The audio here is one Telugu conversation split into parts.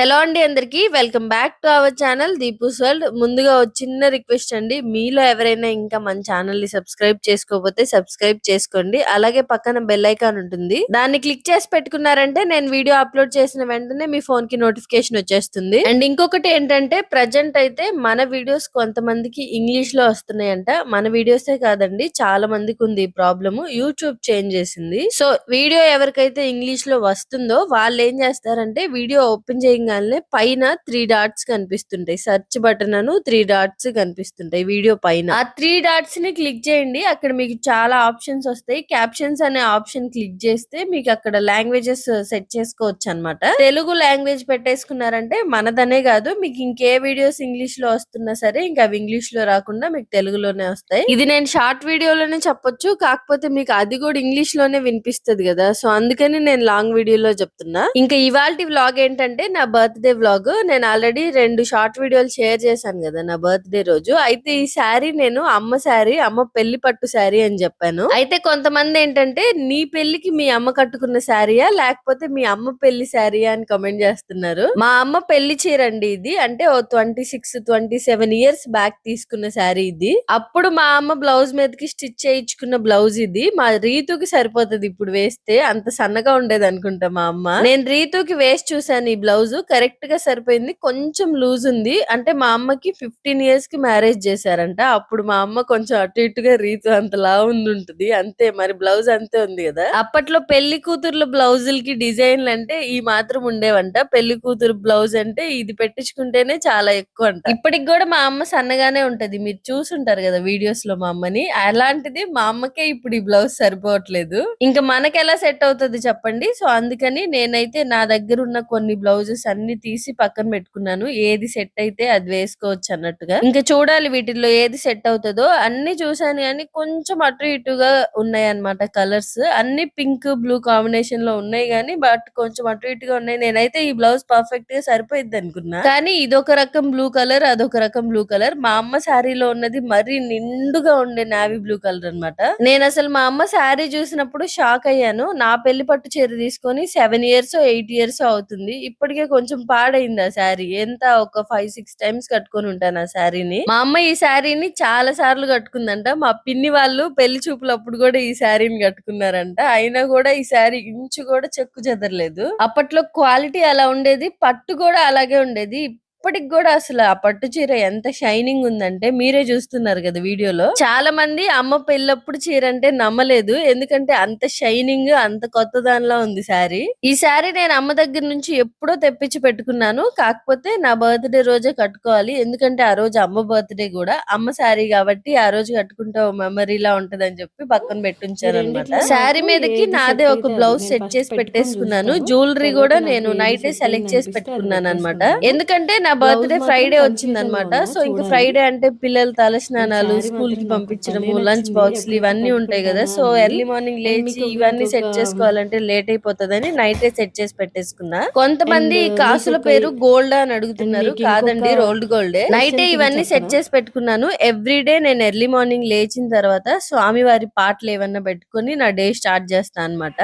హలో అండి అందరికీ. Welcome back to our channel Deepu's world. ముందుగా ఒక చిన్న రిక్వెస్ట్ అండి. మీలో ఎవరైనా ఇంకా మన ఛానల్ని సబ్స్క్రైబ్ చేసుకోకపోతే సబ్స్క్రైబ్ చేసుకోండి. అలాగే పక్కన బెల్ ఐకాన్ ఉంటుంది. దాన్ని క్లిక్ చేసి పెట్టుకున్నారంటే నేను వీడియో అప్లోడ్ చేసిన వెంటనే మీ ఫోన్కి నోటిఫికేషన్ వచ్చేస్తుంది. అండ్ ఇంకొకటి ఏంటంటే ప్రజెంట్ అయితే మన వీడియోస్ కొంతమందికి ఇంగ్లీష్లో వస్తున్నాయంట. మన వీడియోసే కాదండి చాలా మందికి ఉంది ఈ ప్రాబ్లమ్. యూట్యూబ్ చేంజ్ చేసింది. సో వీడియో ఎవరికైతే ఇంగ్లీష్లో వస్తుందో వాళ్ళు ఏం చేస్తారంటే వీడియో ఓపెన్ చేయగానే పైన త్రీ డాట్స్ కనిపిస్తుంటాయి. సెర్చ్ బటన్ అను త్రీ డాట్స్ కనిపిస్తుంటాయి వీడియో పైన. ఆ త్రీ డాట్స్ని క్లిక్ చేయండి. అక్కడ మీకు చాలా ఆప్షన్స్ వస్తాయి. క్యాప్షన్స్ అనే ఆప్షన్ క్లిక్ చేస్తే మీకు అక్కడ లాంగ్వేజెస్ సెట్ చేసుకోవచ్చు అన్నమాట. తెలుగు లాంగ్వేజ్ పెట్టేసుకున్నారంటే మనదనే కాదు. మీకు ఇంకే వీడియోస్ ఇంగ్లీష్లో వస్తున్నా సరే ఇంకా అవి ఇంగ్లీష్లో రాకుండా మీకు తెలుగులోనే వస్తాయి. ఇది నేను షార్ట్ వీడియోలోనే చెప్పొచ్చు. కాకపోతే మీకు అది కూడా ఇంగ్లీష్లోనే వినిపిస్తది కదా. సో అందుకని నేను లాంగ్ వీడియోలో చెప్తున్నా. ఇంకా ఇవాళ వ్లాగ్ ఏంటంటే నా బర్త్డే వ్లాగ్ నేను ఆల్రెడీ రెండు షార్ట్ వీడియోలు షేర్ చేశాను కదా నా బర్త్డే రోజు. అయితే ఈ శారీ నేను అమ్మ శారీ అమ్మ పెళ్ళి పట్టు శారీ అని చెప్పాను. అయితే కొంతమంది ఏంటంటే నీ పెళ్ళికి మీ అమ్మ కట్టుకున్న శారీయా? లేకపోతే మీ అమ్మ పెళ్ళి శారీయా? అని కమెంట్ చేస్తున్నారు. మా అమ్మ పెళ్ళి చీర అండి ఇది. అంటే ఓ twenty six twenty seven years back తీసుకున్న శారీ ఇది. అప్పుడు మా అమ్మ బ్లౌజ్ మీదకి స్టిచ్ చేయించుకున్న బ్లౌజ్ ఇది. మా రీతుకి సరిపోతుంది ఇప్పుడు వేస్తే. అంత సన్నగా ఉండేది అనుకుంటా మా అమ్మ. నేను రీతుకి వేసి చూసాను ఈ బ్లౌజ్ కరెక్ట్గా సరిపోయింది. కొంచెం లూజ్ ఉంది. అంటే మా అమ్మకి ఫిఫ్టీన్ ఇయర్స్కి మ్యారేజ్ చేశారంట. అప్పుడు మా అమ్మ కొంచెం అటు ఇటుగా రీతు అంతలా ఉంది ఉంటుంది అంతే మరి బ్లౌజ్ అంతే ఉంది కదా. అప్పట్లో పెళ్ళి కూతుర్ల బ్లౌజులకి డిజైన్లు అంటే ఈ మాత్రం ఉండేవంట. పెళ్ళి కూతురు బ్లౌజ్ అంటే ఇది పెట్టించుకుంటేనే చాలా ఎక్కువ అంట ఇప్పటికి కూడా మా అమ్మ సన్నగానే ఉంటది. మీరు చూసుంటారు కదా వీడియోస్లో మా అమ్మని. అలాంటిది మా అమ్మకే ఇప్పుడు ఈ బ్లౌజ్ సరిపోవట్లేదు. ఇంకా మనకి ఎలా సెట్ అవుతుంది చెప్పండి. సో అందుకని నేనైతే నా దగ్గర ఉన్న కొన్ని బ్లౌజెస్ అన్ని తీసి పక్కన పెట్టుకున్నాను. ఏది సెట్ అయితే అది వేసుకోవచ్చు అన్నట్టుగా. ఇంకా చూడాలి వీటిల్లో ఏది సెట్ అవుతుందో. అన్ని చూసాను కానీ కొంచెం అటు ఇటుగా ఉన్నాయి అన్నమాట కలర్స్ అన్ని పింక్ బ్లూ కాంబినేషన్లో ఉన్నాయి కానీ బట్ కొంచెం అటు ఇటుగా ఉన్నాయి. నేనైతే ఈ బ్లౌజ్ పర్ఫెక్ట్గా సరిపోయింది అనుకున్నా. కానీ ఇదొక రకం బ్లూ కలర్ అదొక రకం బ్లూ కలర్ మా అమ్మ శారీలో ఉన్నది మరీ నిండుగా ఉండే నావీ బ్లూ కలర్ అన్నమాట. నేను అసలు మా అమ్మ శారీ చూసినప్పుడు షాక్ అయ్యాను. నా పెళ్ళి పట్టు చీర తీసుకొని సెవెన్ ఇయర్స్ ఎయిట్ ఇయర్స్ అవుతుంది. ఇప్పటికే కొంచెం పాడైంది ఆ శారీ. ఎంత? ఒక ఫైవ్ సిక్స్ టైమ్స్ కట్టుకొని ఉంటాను ఆ శారీని. మా అమ్మ ఈ శారీని చాలా సార్లు కట్టుకుందంట. మా పిన్ని వాళ్ళు పెళ్ళి చూపులప్పుడు కూడా ఈ శారీని కట్టుకున్నారంట. అయినా కూడా ఈ శారీ ఇంచు కూడా చెక్కు చెదరలేదు. అప్పట్లో క్వాలిటీ అలా ఉండేది. పట్టు కూడా అలాగే ఉండేది. ఇప్పటికి కూడా అసలు ఆ పట్టు చీర ఎంత షైనింగ్ ఉందంటే మీరే చూస్తున్నారు కదా వీడియోలో. చాలా మంది అమ్మ పెళ్ళప్పుడు చీర అంటే నమ్మలేదు. ఎందుకంటే అంత షైనింగ్ అంత కొత్త దానిలా ఉంది శారీ. ఈ శారీ నేను అమ్మ దగ్గర నుంచి ఎప్పుడో తెప్పించి పెట్టుకున్నాను. కాకపోతే నా బర్త్డే రోజే కట్టుకోవాలి. ఎందుకంటే ఆ రోజు అమ్మ బర్త్డే కూడా. అమ్మ శారీ కాబట్టి ఆ రోజు కట్టుకుంటే మెమరీలా ఉంటదని చెప్పి పక్కన పెట్టుంచాను అనమాట శారీ మీదకి నాదే ఒక బ్లౌజ్ సెట్ చేసి పెట్టేసుకున్నాను. జ్యువెలరీ కూడా నేను నైటే సెలెక్ట్ చేసి పెట్టుకున్నాను అనమాట ఎందుకంటే నా బర్త్డే ఫ్రైడే వచ్చింది అనమాట సో ఇంకా ఫ్రైడే అంటే పిల్లలు తల స్నానాలు స్కూల్కి పంపించడము లంచ్ బాక్స్లు ఇవన్నీ ఉంటాయి కదా. సో ఎర్లీ మార్నింగ్ లేచి ఇవన్నీ సెట్ చేసుకోవాలంటే లేట్ అయిపోతుందని నైటే సెట్ చేసి పెట్టేసుకున్నా. కొంతమంది కాసుల పేరు గోల్డ్ అని అడుగుతున్నారు. కాదండి రోల్డ్ గోల్డ్ నైటే ఇవన్నీ సెట్ చేసి పెట్టుకున్నాను. ఎవ్రీ డే నేను ఎర్లీ మార్నింగ్ లేచిన తర్వాత స్వామి వారి పాటలు ఏమన్నా పెట్టుకొని నా డే స్టార్ట్ చేస్తాను అన్నమాట.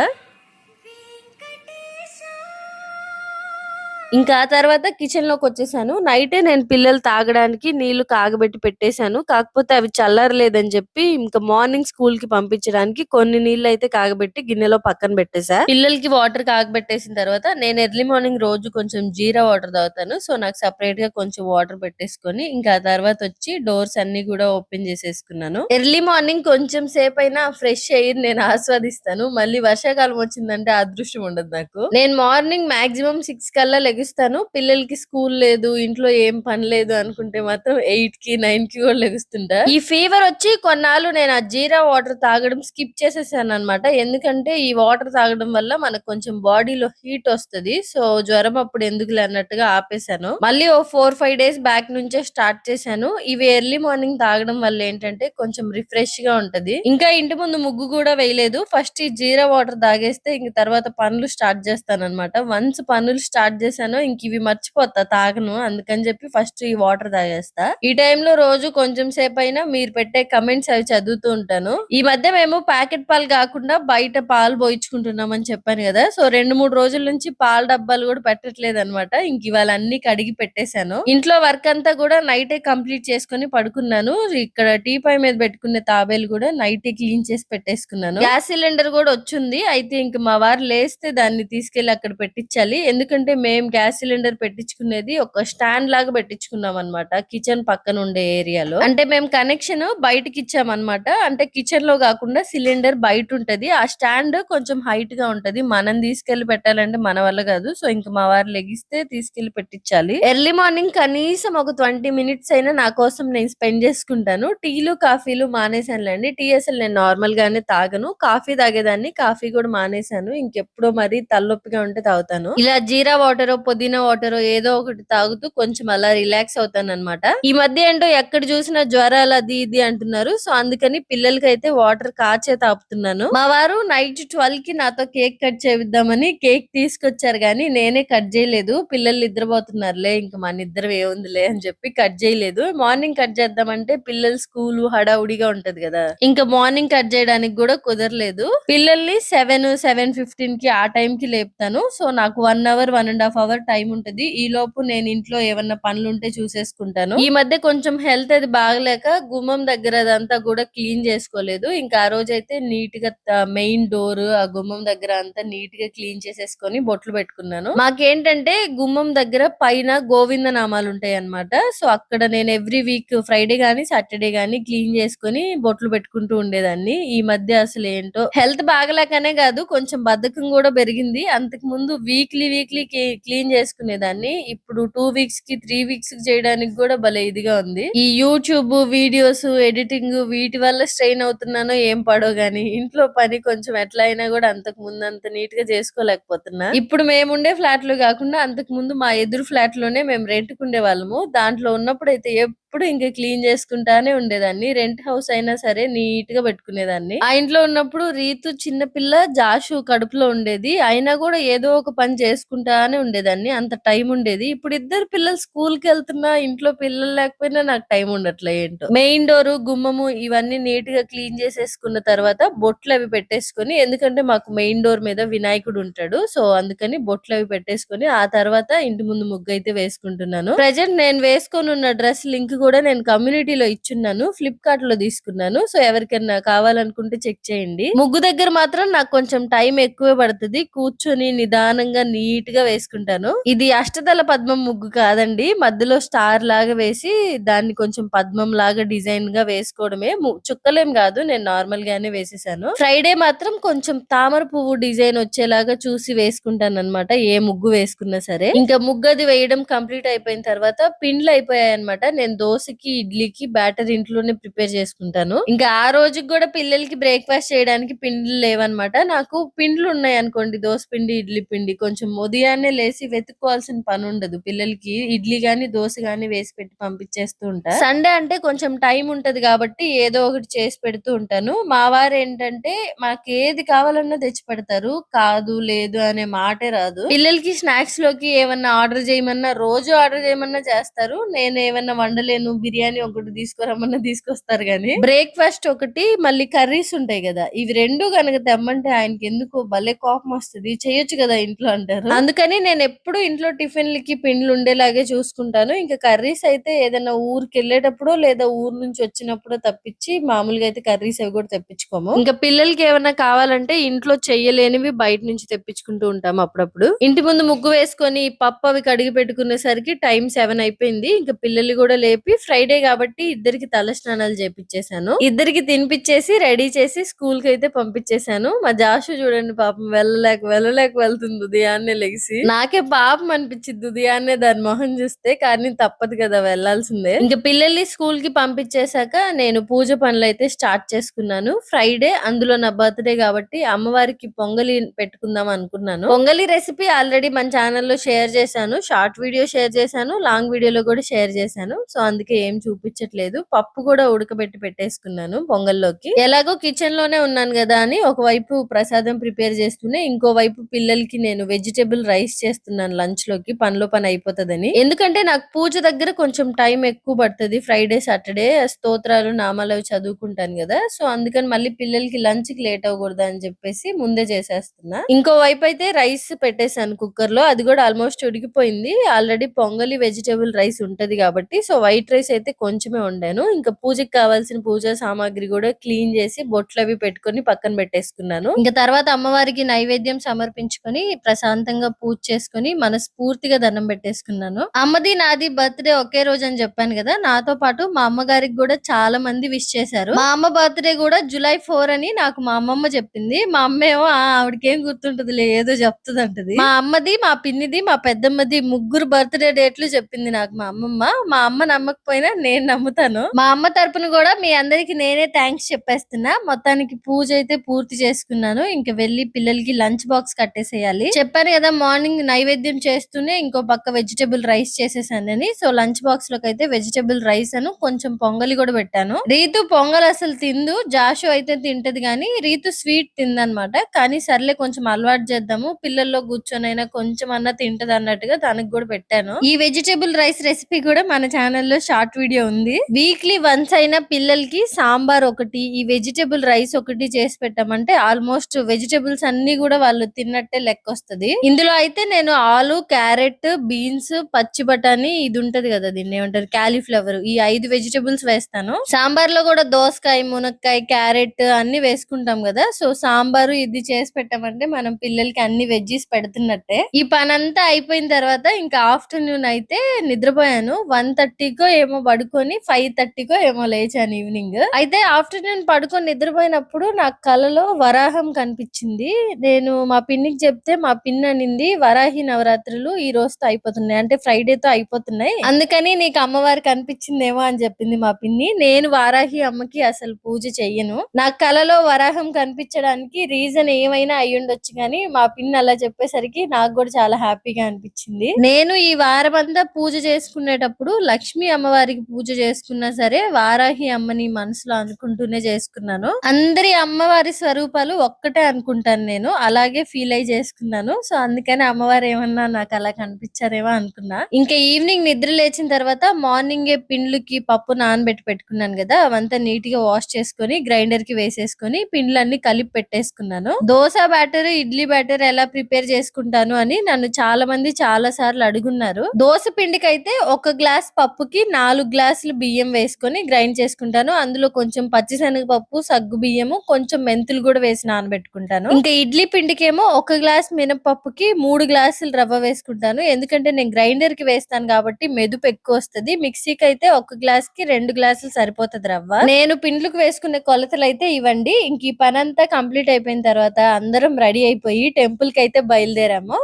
ఇంకా ఆ తర్వాత కిచెన్లోకి వచ్చేసాను. నైటే నేను పిల్లలు తాగడానికి నీళ్ళు కాగబెట్టి పెట్టేశాను. కాకపోతే అవి చల్లరలేదని చెప్పి ఇంకా మార్నింగ్ స్కూల్కి పంపించడానికి కొన్ని నీళ్ళు అయితే కాగబెట్టి గిన్నెలో పక్కన పెట్టేశా. పిల్లలకి వాటర్ కాగబెట్టేసిన తర్వాత నేను ఎర్లీ మార్నింగ్ రోజు కొంచెం జీరా వాటర్ తాగుతాను. సో నాకు సపరేట్గా కొంచెం వాటర్ పెట్టేసుకొని ఇంకా ఆ తర్వాత వచ్చి డోర్స్ అన్ని కూడా ఓపెన్ చేసేసుకున్నాను. ఎర్లీ మార్నింగ్ కొంచెం సేపు అయినా ఫ్రెష్ ఎయిర్ నేను ఆస్వాదిస్తాను. మళ్ళీ వర్షాకాలం వచ్చిందంటే అదృష్టం ఉండదు నాకు. నేను మార్నింగ్ మాక్సిమం సిక్స్ కల్లా లెగుస్తాను. పిల్లలకి స్కూల్ లేదు ఇంట్లో ఏం పని లేదు అనుకుంటే మాత్రం ఎయిట్కి నైన్కి కూడా లెగుస్తుంటా. ఈ ఫీవర్ వచ్చి కొన్నాళ్ళు నేను ఆ జీరా వాటర్ తాగడం స్కిప్ చేసేసాను అనమాట ఎందుకంటే ఈ వాటర్ తాగడం వల్ల మనకు కొంచెం బాడీలో హీట్ వస్తది. సో జ్వరం అప్పుడు ఎందుకులే అన్నట్టుగా ఆపేశాను. మళ్ళీ ఓ ఫోర్ ఫైవ్ డేస్ బ్యాక్ నుంచే స్టార్ట్ చేశాను. ఇవి ఎర్లీ మార్నింగ్ తాగడం వల్ల ఏంటంటే కొంచెం రిఫ్రెష్గా ఉంటది. ఇంకా ఇంటి ముందు ముగ్గు కూడా వేయలేదు. ఫస్ట్ ఈ జీరా వాటర్ తాగేస్తే ఇంక తర్వాత పనులు స్టార్ట్ చేస్తాను అనమాట వన్స్ పనులు స్టార్ట్ చేశాను పెట్టేశానో ఇంక ఇవి మర్చిపోతా తాగను. అందుకని చెప్పి ఫస్ట్ ఈ వాటర్ తాగేస్తా. ఈ టైంలో రోజు కొంచెం సేపు అయినా మీరు పెట్టే కమెంట్స్ అవి చదువుతూ ఉంటాను. ఈ మధ్య మేము ప్యాకెట్ పాలు కాకుండా బయట పాలు పోయించుకుంటున్నాం అని చెప్పాను కదా. సో రెండు మూడు రోజుల నుంచి పాల డబ్బాలు కూడా పెట్టట్లేదు అనమాట ఇంక ఇవాళ అన్ని కడిగి పెట్టేశాను. ఇంట్లో వర్క్ అంతా కూడా నైటే కంప్లీట్ చేసుకుని పడుకున్నాను. ఇక్కడ టీ పై మీద పెట్టుకునే తాబేలు కూడా నైటే క్లీన్ చేసి పెట్టేసుకున్నాను. గ్యాస్ సిలిండర్ కూడా వచ్చింది. అయితే ఇంక మా వారు లేస్తే దాన్ని తీసుకెళ్ళి అక్కడ పెట్టించాలి. ఎందుకంటే మేము గ్యాస్ సిలిండర్ పెట్టించుకునేది ఒక స్టాండ్ లాగా పెట్టించుకున్నాం అనమాట కిచెన్ పక్కన ఉండే ఏరియాలో. అంటే మేము కనెక్షన్ బయటకి ఇచ్చామన్నమాట అంటే కిచెన్లో కాకుండా సిలిండర్ బయట ఉంటది ఆ స్టాండ్ కొంచెం హైట్గా ఉంటది మనం తీసుకెళ్ళి పెట్టాలంటే మన వల్ల కాదు సో ఇంకా మా వారు లెగిస్తే తీసుకెళ్ళి పెట్టించాలి. ఎర్లీ మార్నింగ్ కనీసం ఒక ట్వంటీ మినిట్స్ అయినా నా కోసం నేను స్పెండ్ చేసుకుంటాను టీలు కాఫీలు మానేశానులేండి టీ అసలు నేను నార్మల్ గానే తాగను కాఫీ తాగేదాన్ని కాఫీ కూడా మానేశాను ఇంకెప్పుడో మరి తలనొప్పిగా ఉంటే తాగుతాను. ఇలా జీరా వాటర్ పుదీనా వాటర్ ఏదో ఒకటి తాగుతూ కొంచెం అలా రిలాక్స్ అవుతాను అనమాట ఈ మధ్య ఏంటో ఎక్కడ చూసినా జ్వరాలు అది ఇది అంటున్నారు. సో అందుకని పిల్లలకి అయితే వాటర్ కాచే తాపుతున్నాను. మా వారు నైట్ ట్వెల్వ్కి నాతో కేక్ కట్ చేద్దామని కేక్ తీసుకొచ్చారు కానీ నేనే కట్ చేయలేదు. పిల్లలు నిద్రపోతున్నారులే ఇంకా మన ఇద్దరు ఏముందిలే అని చెప్పి కట్ చేయలేదు. మార్నింగ్ కట్ చేద్దామంటే పిల్లలు స్కూల్ హడావుడిగా ఉంటది కదా. ఇంకా మార్నింగ్ కట్ చేయడానికి కూడా కుదరలేదు. పిల్లల్ని సెవెన్ సెవెన్ ఫిఫ్టీన్కి ఆ టైం కి లేపుతాను. సో నాకు one hour one and half hour time ఉంటది. ఈ లోపు నేను ఇంట్లో ఏమన్నా పనులు ఉంటే చూసేసుకుంటాను. ఈ మధ్య కొంచెం హెల్త్ అది బాగలేక గుమ్మం దగ్గర అదంతా కూడా క్లీన్ చేసుకోలేదు. ఇంకా ఆ రోజు అయితే నీట్గా మెయిన్ డోర్ ఆ గుమ్మం దగ్గర అంతా నీట్గా క్లీన్ చేసేసుకొని బొట్లు పెట్టుకున్నాను. మాకేంటంటే గుమ్మం దగ్గర పైన గోవింద నామాలు ఉంటాయి అన్నమాట సో అక్కడ నేను ఎవ్రీ వీక్ ఫ్రైడే గానీ సాటర్డే గానీ క్లీన్ చేసుకొని బొట్లు పెట్టుకుంటూ ఉండేదాన్ని. ఈ మధ్య అసలు ఏంటో హెల్త్ బాగలేకనే కాదు కొంచెం బద్ధకం కూడా పెరిగింది. అంతకు ముందు వీక్లీ వీక్లీ క్లీన్ చేసుకునేదాన్ని. ఇప్పుడు టూ వీక్స్కి త్రీ వీక్స్కి చేయడానికి కూడా భలే ఇదిగా ఉంది. ఈ యూట్యూబ్ వీడియోస్ ఎడిటింగ్ వీటి వల్ల స్ట్రెయిన్ అవుతున్నానో ఏం పడో గానీ ఇంట్లో పని కొంచెం ఎట్లా అయినా కూడా అంతకు ముందు అంత నీట్గా చేసుకోలేకపోతున్నా. ఇప్పుడు మేముండే ఫ్లాట్లో కాకుండా అంతకు ముందు మా ఎదురు ఫ్లాట్లోనే మేము రెంట్కుండే వాళ్ళము. దాంట్లో ఉన్నప్పుడు అయితే ఎప్పుడు ఇంకా క్లీన్ చేసుకుంటానే ఉండేదాన్ని. రెంట్ హౌస్ అయినా సరే నీట్గా పెట్టుకునేదాన్ని. ఆ ఇంట్లో ఉన్నప్పుడు రీతు చిన్న పిల్ల జాషు కడుపులో ఉండేది. అయినా కూడా ఏదో ఒక పని చేసుకుంటానే ఉండేదాన్ని. అంత టైం ఉండేది. ఇప్పుడు ఇద్దరు పిల్లలు స్కూల్కి వెళ్తున్నా ఇంట్లో పిల్లలు లేకపోయినా నాకు టైం ఉండట్లే ఏంటో. మెయిన్ డోర్ గుమ్మము ఇవన్నీ నీట్గా క్లీన్ చేసేసుకున్న తర్వాత బొట్లు అవి పెట్టేసుకొని ఎందుకంటే మాకు మెయిన్ డోర్ మీద వినాయకుడు ఉంటాడు. సో అందుకని బొట్లు అవి పెట్టేసుకొని ఆ తర్వాత ఇంటి ముందు ముగ్గు అయితే వేసుకుంటున్నాను. ప్రజెంట్ నేను వేసుకొని ఉన్న డ్రెస్ లింక్ కూడా నేను కమ్యూనిటీలో ఇచ్చున్నాను. ఫ్లిప్కార్ట్లో తీసుకున్నాను. సో ఎవరికైనా కావాలనుకుంటే చెక్ చేయండి. ముగ్గు దగ్గర మాత్రం నాకు కొంచెం టైం ఎక్కువ పడుతుంది. కూర్చొని నిదానంగా నీట్గా వేసుకుంటాను. ఇది అష్టదళ పద్మం ముగ్గు కాదండి. మధ్యలో స్టార్ లాగా వేసి దాన్ని కొంచెం పద్మం లాగా డిజైన్గా వేసుకోవడమే. చుక్కలేం కాదు. నేను నార్మల్ గానే వేసేసాను. ఫ్రైడే మాత్రం కొంచెం తామర పువ్వు డిజైన్ వచ్చేలాగా చూసి వేసుకుంటాను అనమాట ఏ ముగ్గు వేసుకున్నా సరే. ఇంకా ముగ్గు అది వేయడం కంప్లీట్ అయిపోయిన తర్వాత పిండ్లు అయిపోయాయి అనమాట నేను దోశకి ఇడ్లీకి బ్యాటర్ ఇంట్లోనే ప్రిపేర్ చేసుకుంటాను. ఇంకా ఆ రోజుకి కూడా పిల్లలకి బ్రేక్ఫాస్ట్ చేయడానికి పిండ్లు లేవన్నమాట. నాకు పిండ్లు ఉన్నాయి అనుకోండి దోశ పిండి ఇడ్లీ పిండి. కొంచెం ఉదయాన్నే లేసి వెతుక్కోవాల్సిన పని ఉండదు. పిల్లలకి ఇడ్లీ గాని దోశ గాని వేసి పెట్టి పంపించేస్తూ ఉంటా. సండే అంటే కొంచెం టైం ఉంటది కాబట్టి ఏదో ఒకటి చేసి పెడుతూ ఉంటాను. మా వారు ఏంటంటే మాకు ఏది కావాలన్నా తెచ్చి పెడతారు. కాదు లేదు అనే మాటే రాదు. పిల్లలకి స్నాక్స్లోకి ఏమన్నా ఆర్డర్ చేయమన్నా రోజు ఆర్డర్ చేయమన్నా చేస్తారు. నేను ఏమన్నా వండలేను బిర్యానీ ఒకటి తీసుకురమ్మన్నా తీసుకొస్తారు గానీ. బ్రేక్ఫాస్ట్ ఒకటి మళ్ళీ కర్రీస్ ఉంటాయి కదా. ఇవి రెండు కనుక తెమ్మంటే ఆయనకి ఎందుకు భలే కోపం వస్తుంది. చేయొచ్చు కదా ఇంట్లో అంటారు. అందుకని నేను ఎప్పుడు ఇంట్లో టిఫిన్లకి పిండ్లు ఉండేలాగే చూసుకుంటాను. ఇంకా కర్రీస్ అయితే ఏదైనా ఊరికి వెళ్ళేటప్పుడు లేదా ఊరు నుంచి వచ్చినప్పుడు తప్పించి మామూలుగా అయితే కర్రీస్ అవి కూడా తెప్పించుకోము. ఇంకా పిల్లలకి ఏమైనా కావాలంటే ఇంట్లో చెయ్యలేనివి బయట నుంచి తెప్పించుకుంటూ ఉంటాం అప్పుడప్పుడు. ఇంటి ముందు ముగ్గు వేసుకొని పప్పు అవి కడిగి పెట్టుకునేసరికి టైం సెవెన్ అయిపోయింది. ఇంకా పిల్లలు కూడా లేపి చెప్పి ఫ్రైడే కాబట్టి ఇద్దరికి తల స్నానాలు చేపించేశాను ఇద్దరికి తినిపించేసి రెడీ చేసి స్కూల్కి అయితే పంపించేశాను మా జాషు చూడండి పాపం వెళ్ళలేక వెళ్ళలేక వెళ్తుంది ఉదయాన్నే లెగిసి నాకే పాపం అనిపించింది ఉదయాన్నే దాని మొహం చూస్తే కానీ తప్పదు కదా వెళ్ళాల్సిందే. ఇంకా పిల్లల్ని స్కూల్కి పంపించేశాక నేను పూజ పనులు అయితే స్టార్ట్ చేసుకున్నాను. ఫ్రైడే అందులో నా బర్త్డే కాబట్టి అమ్మవారికి పొంగలి పెట్టుకుందాం అనుకున్నాను. పొంగలి రెసిపీ ఆల్రెడీ మన ఛానల్లో షేర్ చేశాను. షార్ట్ వీడియో షేర్ చేశాను. లాంగ్ వీడియోలో కూడా షేర్ చేశాను. సో అందుకే ఏం చూపించట్లేదు. పప్పు కూడా ఉడకబెట్టి పెట్టేసుకున్నాను పొంగల్లోకి. ఎలాగో కిచెన్లోనే ఉన్నాను కదా అని ఒకవైపు ప్రసాదం ప్రిపేర్ చేస్తూనే ఇంకో వైపు పిల్లలకి నేను వెజిటేబుల్ రైస్ చేస్తున్నాను లంచ్లోకి పనిలో పని అయిపోతుందని. ఎందుకంటే నాకు పూజ దగ్గర కొంచెం టైం ఎక్కువ పడుతుంది. ఫ్రైడే సాటర్డే స్తోత్రాలు నామాలు అవి చదువుకుంటాను కదా. సో అందుకని మళ్ళీ పిల్లలకి లంచ్కి లేట్ అవ్వకూడదు అని చెప్పేసి ముందే చేసేస్తున్నా. ఇంకో వైపు అయితే రైస్ పెట్టేశాను కుక్కర్లో. అది కూడా ఆల్మోస్ట్ ఉడికిపోయింది. ఆల్రెడీ పొంగలి వెజిటేబుల్ రైస్ ఉంటది కాబట్టి సో వైట్ రైస్ అయితే కొంచెమే వండాను. ఇంకా పూజకి కావాల్సిన పూజా సామాగ్రి కూడా క్లీన్ చేసి బొట్లు అవి పెట్టుకొని పక్కన పెట్టేసుకున్నాను. ఇంకా తర్వాత అమ్మవారికి నైవేద్యం సమర్పించుకొని ప్రశాంతంగా పూజ చేసుకొని మనస్ఫూర్తిగా దండం పెట్టేసుకున్నాను. అమ్మది నాది బర్త్డే ఒకే రోజు అని చెప్పాను కదా నాతో పాటు మా అమ్మగారికి కూడా చాలా మంది విష్ చేశారు. మా అమ్మ బర్త్డే కూడా జూలై ఫోర్ అని నాకు మా అమ్మమ్మ చెప్పింది. మా అమ్మ ఏమో ఆవిడకేం గుర్తుంటది ఏదో చెప్తుంది అంటది మా అమ్మది మా పిన్నిది మా పెద్దమ్మది ముగ్గురు బర్త్డే డేట్లు చెప్పింది నాకు మా అమ్మమ్మ. మా అమ్మ నమ్మకపోయినా నేను నమ్ముతాను. మా అమ్మ తరపున కూడా మీ అందరికి నేనే థ్యాంక్స్ చెప్పేస్తున్నా. మొత్తానికి పూజ అయితే పూర్తి చేసుకున్నాను. ఇంకా వెళ్ళి పిల్లలకి లంచ్ బాక్స్ కట్టేసేయాలి. చెప్పాను కదా మార్నింగ్ నైవేద్యం చేస్తూనే ఇంకో పక్క వెజిటేబుల్ రైస్ చేసేసానని. సో లంచ్ బాక్స్లోకి అయితే వెజిటేబుల్ రైస్ అను కొంచెం పొంగలి కూడా పెట్టాను. రీతు పొంగల్ అసలు తిందు. జాషు అయితే తింటది కానీ రీతు స్వీట్ తిందనమాట. కానీ సర్లే కొంచెం అలవాటు చేద్దాము. పిల్లల్లో కూర్చొనైనా కొంచెం అన్నా తింటది అన్నట్టుగా దానికి కూడా పెట్టాను. ఈ వెజిటేబుల్ రైస్ రెసిపీ కూడా మన ఛానల్లో షార్ట్ వీడియో ఉంది. వీక్లీ వన్స్ అయినా పిల్లలకి సాంబార్ ఒకటి ఈ వెజిటేబుల్ రైస్ ఒకటి చేసి పెట్టామంటే ఆల్మోస్ట్ వెజిటేబుల్స్ అన్ని కూడా వాళ్ళు తిన్నట్టే లెక్క వస్తది ఇందులో అయితే నేను ఆలు క్యారెట్ బీన్స్ పచ్చి బఠానీ ఇది ఉంటది కదా దీన్ని ఏమంటారు? క్యాలీఫ్లవర్ ఈ ఐదు వెజిటేబుల్స్ వేస్తాను. సాంబార్లో కూడా దోసకాయ మునక్కాయ క్యారెట్ అన్ని వేసుకుంటాం కదా. సో సాంబారు ఇది చేసి పెట్టామంటే మనం పిల్లలకి అన్ని వెజ్జీస్ పెడుతున్నట్టే. ఈ పని అంతా అయిపోయిన తర్వాత ఇంకా ఆఫ్టర్నూన్ అయితే నిద్రపోయాను. వన్ థర్టీకో ఏమో పడుకొని ఫైవ్ థర్టీకో ఏమో లేచాను ఈవినింగ్. అయితే ఆఫ్టర్నూన్ పడుకొని నిద్రపోయినప్పుడు నాకు కలలో వరాహం కనిపించింది. నేను మా పిన్నికి చెప్తే మా పిన్ అనింది వరాహి నవరాత్రులు ఈ రోజుతో అయిపోతున్నాయి. అంటే ఫ్రైడేతో అయిపోతున్నాయి. అందుకని నీకు అమ్మవారు కనిపించిందేమో అని చెప్పింది మా పిన్ని. నేను వారాహి అమ్మకి అసలు పూజ చెయ్యను. నా కలలో వరాహం కనిపించడానికి రీజన్ ఏమైనా అయ్యుండొచ్చు కానీ మా పిన్ అలా చెప్పేసరికి నాకు కూడా చాలా హ్యాపీగా అనిపించింది. నేను ఈ వారం అంతా పూజ చేసుకునేటప్పుడు లక్ష్మీ అమ్మవారికి పూజ చేసుకున్నా సరే వారాహి అమ్మని మనసులో అనుకుంటూనే చేసుకున్నాను. అందరి అమ్మవారి స్వరూపాలు ఒక్కటే అనుకుంటాను నేను అలాగే ఫీల్ అయి చేసుకున్నాను. సో అందుకని అమ్మవారు ఏమన్నా నాకు అలా కనిపించారేమో అనుకున్నా. ఇంకా ఈవినింగ్ నిద్ర లేచిన తర్వాత మార్నింగ్ పిండ్లకి పప్పు నానబెట్టి పెట్టుకున్నాను కదా అవంతా నీట్గా వాష్ చేసుకొని గ్రైండర్కి వేసేసుకొని పిండ్లన్నీ కలిపి పెట్టేసుకున్నాను. దోశ బ్యాటర్ ఇడ్లీ బ్యాటర్ ఎలా ప్రిపేర్ చేసుకుంటాను అని నన్ను చాలా మంది చాలా సార్లు అడుగున్నారు. దోశ పిండికి అయితే ఒక గ్లాస్ పప్పుకి నాలుగు గ్లాసులు బియ్యం వేసుకొని గ్రైండ్ చేసుకుంటాను. అందులో కొంచెం పచ్చిశనగపప్పు సగ్గు బియ్యము కొంచెం మెంతులు కూడా వేసి నానబెట్టుకుంటాను. ఇంకా ఇడ్లీ పిండికేమో ఒక గ్లాస్ మినపప్పుకి మూడు గ్లాసులు రవ్వ వేసుకుంటాను. ఎందుకంటే నేను గ్రైండర్కి వేస్తాను కాబట్టి మెదుపు ఎక్కువ వస్తది. మిక్సీకి అయితే ఒక గ్లాస్కి రెండు గ్లాసులు సరిపోతుంది రవ్వ. నేను పిండ్లకు వేసుకునే కొలతలు అయితే ఇవ్వండి ఇంక ఈ పని అంతా కంప్లీట్ అయిపోయిన తర్వాత అందరం రెడీ అయిపోయి టెంపుల్కి అయితే బయలుదేరాము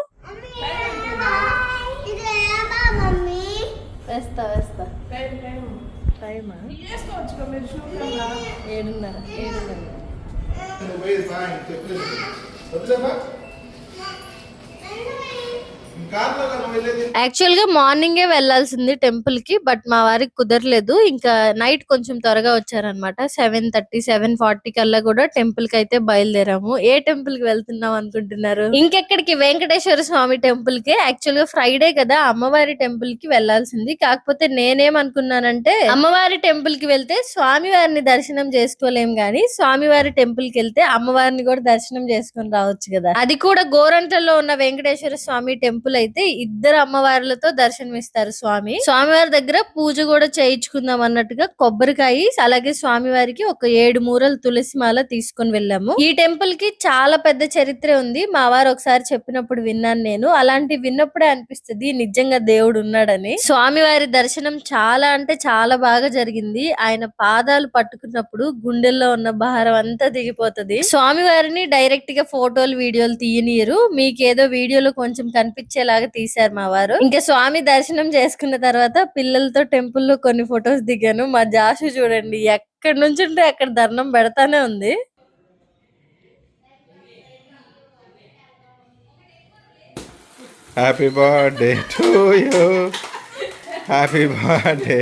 వేస్తా వేస్తా. ఏడున్నర. ఏడున్నర. యాక్చువల్గా మార్నింగే వెళ్ళాల్సింది టెంపుల్కి బట్ మా వారికి కుదరలేదు. ఇంకా నైట్ కొంచెం త్వరగా వచ్చారనమాట. సెవెన్ థర్టీ సెవెన్ ఫార్టీ కల్లా కూడా టెంపుల్కి అయితే బయలుదేరాము. ఏ టెంపుల్కి వెళ్తున్నాం అనుకుంటున్నారు? ఇంకెక్కడికి? వెంకటేశ్వర స్వామి టెంపుల్కి యాక్చువల్గా ఫ్రైడే కదా అమ్మవారి టెంపుల్కి వెళ్ళాల్సింది కాకపోతే నేనేమనుకున్నానంటే అమ్మవారి టెంపుల్కి వెళ్తే స్వామి వారిని దర్శనం చేసుకోలేం గాని స్వామివారి టెంపుల్కి వెళ్తే అమ్మవారిని కూడా దర్శనం చేసుకొని రావచ్చు కదా. అది కూడా గోరంటల్లో ఉన్న వెంకటేశ్వర స్వామి టెంపుల్ అయితే ఇద్దరు అమ్మవార్లతో దర్శనం ఇస్తారు స్వామి. స్వామివారి దగ్గర పూజ కూడా చేయించుకుందాం అన్నట్టుగా కొబ్బరికాయ అలాగే స్వామివారికి ఒక ఏడు మూరలు తులసి మాల తీసుకొని వెళ్ళాము. ఈ టెంపుల్కి చాలా పెద్ద చరిత్ర ఉంది. మా వారు ఒకసారి చెప్పినప్పుడు విన్నాను నేను. అలాంటి విన్నప్పుడే అనిపిస్తుంది నిజంగా దేవుడు ఉన్నాడని. స్వామివారి దర్శనం చాలా అంటే చాలా బాగా జరిగింది. ఆయన పాదాలు పట్టుకున్నప్పుడు గుండెల్లో ఉన్న భారం అంతా దిగిపోతది. స్వామివారిని డైరెక్ట్గా ఫోటోలు వీడియోలు తీయనీయరు. మీకేదో వీడియోలో కొంచెం కనిపించేలా లాగా తీశారు మా వారు. ఇంకా స్వామి దర్శనం చేసుకున్న తర్వాత పిల్లలతో టెంపుల్లో కొన్ని ఫొటోస్ దిగాను. మా జాషు చూడండి ఎక్కడి నుంచి ఉంటే అక్కడ దండం పెడతానే ఉంది. Happy birthday to you happy birthday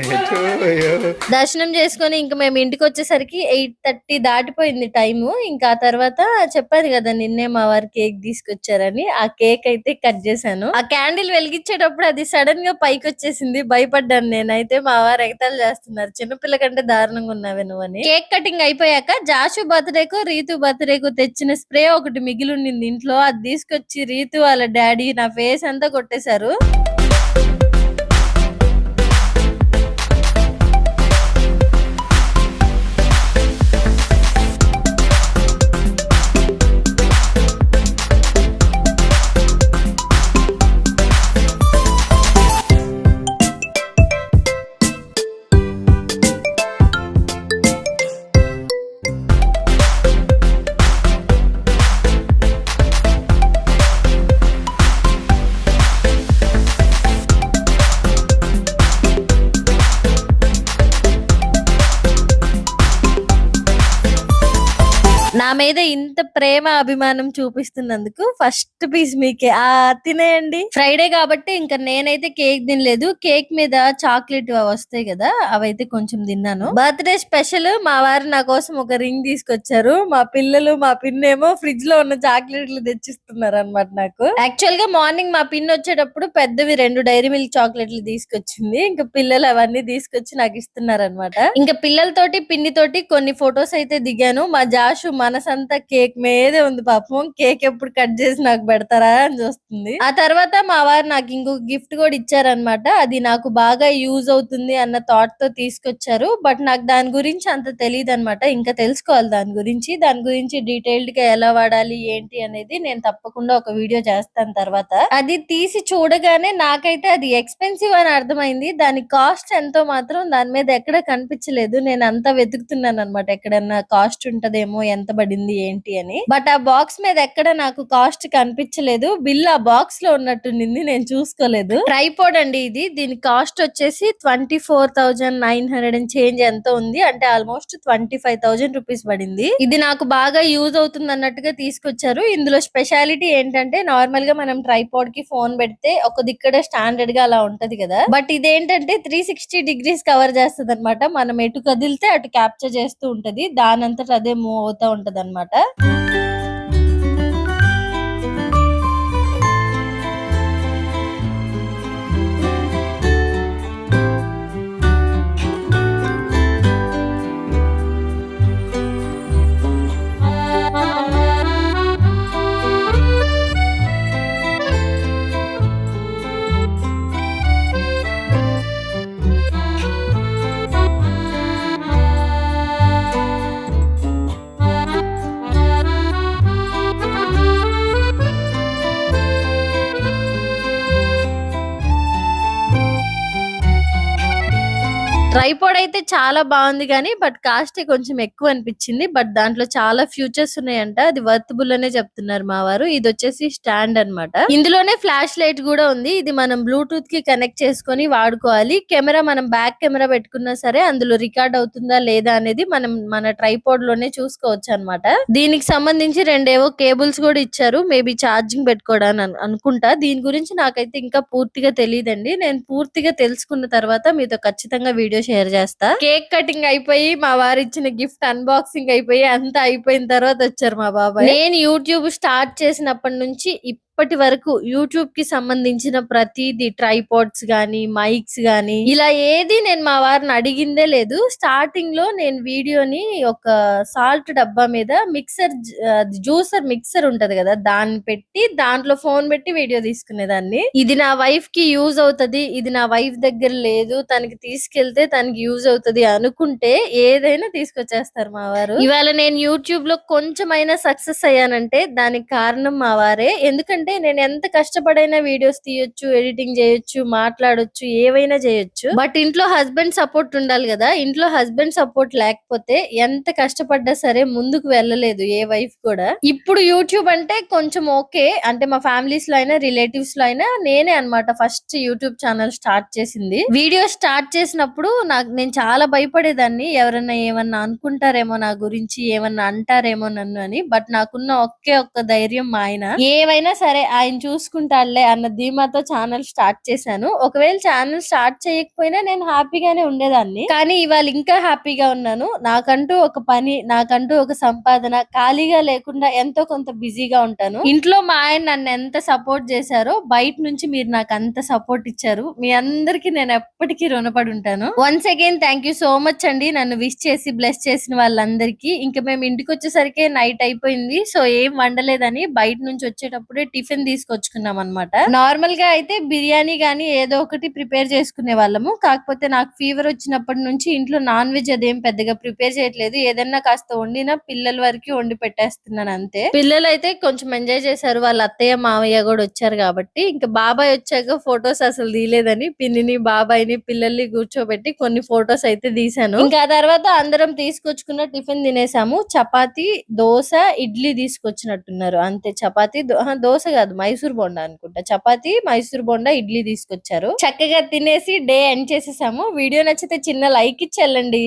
to you దర్శనం చేసుకొని ఇంకా మేము ఇంటికి వచ్చేసరికి ఎయిట్ థర్టీ దాటిపోయింది టైము. ఇంకా ఆ తర్వాత చెప్పాను కదా నిన్నే మా వారు కేక్ తీసుకొచ్చారని. ఆ కేక్ అయితే కట్ చేశాను. ఆ క్యాండిల్ వెలిగించేటప్పుడు అది సడన్గా పైకి వచ్చేసింది. భయపడ్డాను నేనైతే. మా వారు ఎగతాలు చేస్తున్నారు. చిన్నపిల్ల కంటే దారుణంగా ఉన్నావే నువ్వని కేక్ కటింగ్ అయిపోయాక జాషు బర్త్డేకు రీతు బర్త్డేకు తెచ్చిన స్ప్రే ఒకటి మిగిలి ఉండింది ఇంట్లో. అది తీసుకొచ్చి రీతు వాళ్ళ డాడీ నా ఫేస్ అంతా కొట్టేశారు. మీద ఇంత ప్రేమ అభిమానం చూపిస్తున్నందుకు ఫస్ట్ పీస్ మీకే. ఆ తినేయండి. ఫ్రైడే కాబట్టి ఇంకా నేనైతే కేక్ తినలేదు. కేక్ మీద చాక్లెట్ వస్తాయి కదా అవైతే కొంచెం తిన్నాను. బర్త్డే స్పెషల్ మా వారు నా కోసం ఒక రింగ్ తీసుకొచ్చారు. మా పిల్లలు మా పిన్ ఏమో ఫ్రిడ్జ్లో ఉన్న చాక్లెట్లు తెచ్చిస్తున్నారు అనమాట నాకు. యాక్చువల్గా మార్నింగ్ మా పిన్ వచ్చేటప్పుడు పెద్దవి రెండు డైరీ మిల్క్ చాక్లెట్లు తీసుకొచ్చింది. ఇంకా పిల్లలు అవన్నీ తీసుకొచ్చి నాకు ఇస్తున్నారు అనమాట ఇంకా పిల్లలతోటి పిన్ని తోటి కొన్ని ఫొటోస్ అయితే దిగాను. మా జాషు అంతా కేక్ మీదే ఉంది పాపం. కేక్ ఎప్పుడు కట్ చేసి నాకు పెడతారా అని చూస్తుంది. ఆ తర్వాత మా వారు నాకు ఇంకొక గిఫ్ట్ కూడా ఇచ్చారనమాట అది నాకు బాగా యూజ్ అవుతుంది అన్న థాట్తో తీసుకొచ్చారు. బట్ నాకు దాని గురించి అంత తెలియదు అనమాట ఇంకా తెలుసుకోవాలి దాని గురించి. దాని గురించి డీటెయిల్డ్గా ఎలా వాడాలి ఏంటి అనేది నేను తప్పకుండా ఒక వీడియో చేస్తాను తర్వాత. అది తీసి చూడగానే నాకైతే అది ఎక్స్పెన్సివ్ అని అర్థమైంది. దాని కాస్ట్ ఎంతో మాత్రం దాని మీద ఎక్కడ కనిపించలేదు. నేను అంతా వెతుకుతున్నాను అనమాట ఎక్కడన్నా కాస్ట్ ఉంటదేమో ఎంత పడింది ఏంటి అని. బట్ ఆ బాక్స్ మీద ఎక్కడ నాకు కాస్ట్ కనిపించలేదు. బిల్ ఆ బాక్స్లో ఉన్నట్టుండింది నేను చూసుకోలేదు. ట్రైపోడ్ అండి ఇది. దీని కాస్ట్ వచ్చేసి twenty four thousand nine hundred and change ఎంత ఉంది? అంటే almost twenty five thousand rupees పడింది. ఇది నాకు బాగా యూజ్ అవుతుంది అన్నట్టుగా తీసుకొచ్చారు. ఇందులో స్పెషాలిటీ ఏంటంటే నార్మల్గా మనం ట్రైపోడ్కి ఫోన్ పెడితే ఒక దిక్కడ స్టాండర్డ్గా అలా ఉంటది కదా. బట్ ఇదేంటంటే త్రీ సిక్స్టీ డిగ్రీస్ కవర్ చేస్తుంది అనమాట మనం ఎటు కదిలితే అటు క్యాప్చర్ చేస్తూ ఉంటది. దానంతట అదే మూవ్ అవుతా ఉంటది అనమాట అయితే చాలా బాగుంది కానీ బట్ కాస్ట్ కొంచెం ఎక్కువ అనిపించింది. బట్ దాంట్లో చాలా ఫ్యూచర్స్ ఉన్నాయంట. అది వర్తబుల్ అనే చెప్తున్నారు మా వారు. ఇది వచ్చేసి స్టాండ్ అన్నమాట. ఇందులోనే ఫ్లాష్ లైట్ కూడా ఉంది. ఇది మనం బ్లూటూత్కి కనెక్ట్ చేసుకొని వాడుకోవాలి. కెమెరా మనం బ్యాక్ కెమెరా పెట్టుకున్నా సరే అందులో రికార్డ్ అవుతుందా లేదా అనేది మనం మన ట్రైపోడ్లోనే చూసుకోవచ్చు అనమాట దీనికి సంబంధించి రెండేవో కేబుల్స్ కూడా ఇచ్చారు. మేబీ ఛార్జింగ్ పెట్టుకోవడానికి అనుకుంటా. దీని గురించి నాకైతే ఇంకా పూర్తిగా తెలియదండి నేను పూర్తిగా తెలుసుకున్న తర్వాత మీతో ఖచ్చితంగా వీడియో షేర్ చేస్తాను చేస్తా. కేక్ కటింగ్ అయిపోయి మా వారు ఇచ్చిన గిఫ్ట్ అన్బాక్సింగ్ అయిపోయి అంతా అయిపోయిన తర్వాత వచ్చారు మా బాబాయ్. నేను యూట్యూబ్ స్టార్ట్ చేసినప్పటి నుంచి ఇప్పటి వరకు యూట్యూబ్కి సంబంధించిన ప్రతిది ట్రైపాడ్స్ కానీ మైక్స్ కానీ ఇలా ఏది నేను మా వారిని అడిగిందే లేదు. స్టార్టింగ్లో నేను వీడియోని ఒక సాల్ట్ డబ్బా మీద మిక్సర్ జ్యూసర్ మిక్సర్ ఉంటది కదా దాన్ని పెట్టి దాంట్లో ఫోన్ పెట్టి వీడియో తీసుకునేదాన్ని. ఇది నా వైఫ్కి యూజ్ అవుతది ఇది నా వైఫ్ దగ్గర లేదు తనకి తీసుకెళ్తే తనకి యూజ్ అవుతది అనుకుంటే ఏదైనా తీసుకొచ్చేస్తారు మా వారు. ఇవాళ నేను యూట్యూబ్లో కొంచెమైనా సక్సెస్ అయ్యానంటే దానికి కారణం మా వారే. ఎందుకంటే నేను ఎంత కష్టపడైనా వీడియోస్ తీయొచ్చు ఎడిటింగ్ చేయొచ్చు మాట్లాడొచ్చు ఏవైనా చేయొచ్చు. బట్ ఇంట్లో హస్బెండ్ సపోర్ట్ ఉండాలి కదా. ఇంట్లో హస్బెండ్ సపోర్ట్ లేకపోతే ఎంత కష్టపడ్డా సరే ముందుకు వెళ్ళలేదు ఏ వైఫ్ కూడా. ఇప్పుడు యూట్యూబ్ అంటే కొంచెం ఓకే. అంటే మా ఫ్యామిలీస్లో అయినా రిలేటివ్స్లో అయినా నేనే అన్నమాట ఫస్ట్ యూట్యూబ్ ఛానల్ స్టార్ట్ చేసింది. వీడియో స్టార్ట్ చేసినప్పుడు నాకు నేను చాలా భయపడేదాన్ని. ఎవరన్నా ఏమన్నా అనుకుంటారేమో నా గురించి ఏమన్నా అంటారేమో నన్ను అని. బట్ నాకున్న ఒకే ఒక్క ధైర్యం మా ఆయన. ఏవైనా సరే సరే ఆయన చూసుకుంటాడులే అన్న ధీమాతో ఛానల్ స్టార్ట్ చేశాను. ఒకవేళ ఛానల్ స్టార్ట్ చేయకపోయినా నేను హ్యాపీగానే ఉండేదాన్ని. కానీ ఇవాళ ఇంకా హ్యాపీగా ఉన్నాను. నాకంటూ ఒక పని నాకంటూ ఒక సంపాదన ఖాళీగా లేకుండా ఎంతో కొంత బిజీగా ఉంటాను. ఇంట్లో మా ఆయన నన్ను ఎంత సపోర్ట్ చేశారో బయట నుంచి మీరు నాకు అంత సపోర్ట్ ఇచ్చారు. మీ అందరికి నేను ఎప్పటికీ రుణపడి ఉంటాను. Once again thank you so much అండి. నన్ను విష్ చేసి బ్లెస్ చేసిన వాళ్ళందరికీ. ఇంకా మేము ఇంటికి వచ్చేసరికి నైట్ అయిపోయింది. సో ఏం వండలేదని బయట నుంచి వచ్చేటప్పుడే టిఫిన్ తీసుకొచ్చుకున్నాం అనమాట నార్మల్గా అయితే బిర్యానీ గానీ ఏదో ఒకటి ప్రిపేర్ చేసుకునే వాళ్ళము. కాకపోతే నాకు ఫీవర్ వచ్చినప్పటి నుంచి ఇంట్లో నాన్ వెజ్ అదేం పెద్దగా ప్రిపేర్ చేయట్లేదు. ఏదన్నా కాస్త వండినా పిల్లల వరకు వండి పెట్టేస్తున్నాను అంతే. పిల్లలు అయితే కొంచెం ఎంజాయ్ చేశారు. వాళ్ళ అత్తయ్య మావయ్య కూడా వచ్చారు కాబట్టి. ఇంకా బాబాయ్ వచ్చాక ఫొటోస్ అసలు తీయలేదని పిన్నిని బాబాయ్ని పిల్లల్ని కూర్చోబెట్టి కొన్ని ఫొటోస్ అయితే తీసాను ఇంకా తర్వాత అందరం తీసుకొచ్చుకున్న టిఫిన్ తినేసాము. చపాతి దోశ ఇడ్లీ తీసుకొచ్చినట్టున్నారు. అంతే. చపాతి దోశ కాదు మైసూర్ బొండా అనుకుంటా. చపాతి మైసూర్ బొండా ఇడ్లీ తీసుకొచ్చారు. చక్కగా తినేసి డే ఎండ్ చేసేసాము. వీడియో నచ్చితే చిన్న లైక్ ఇచ్చి వెళ్ళండి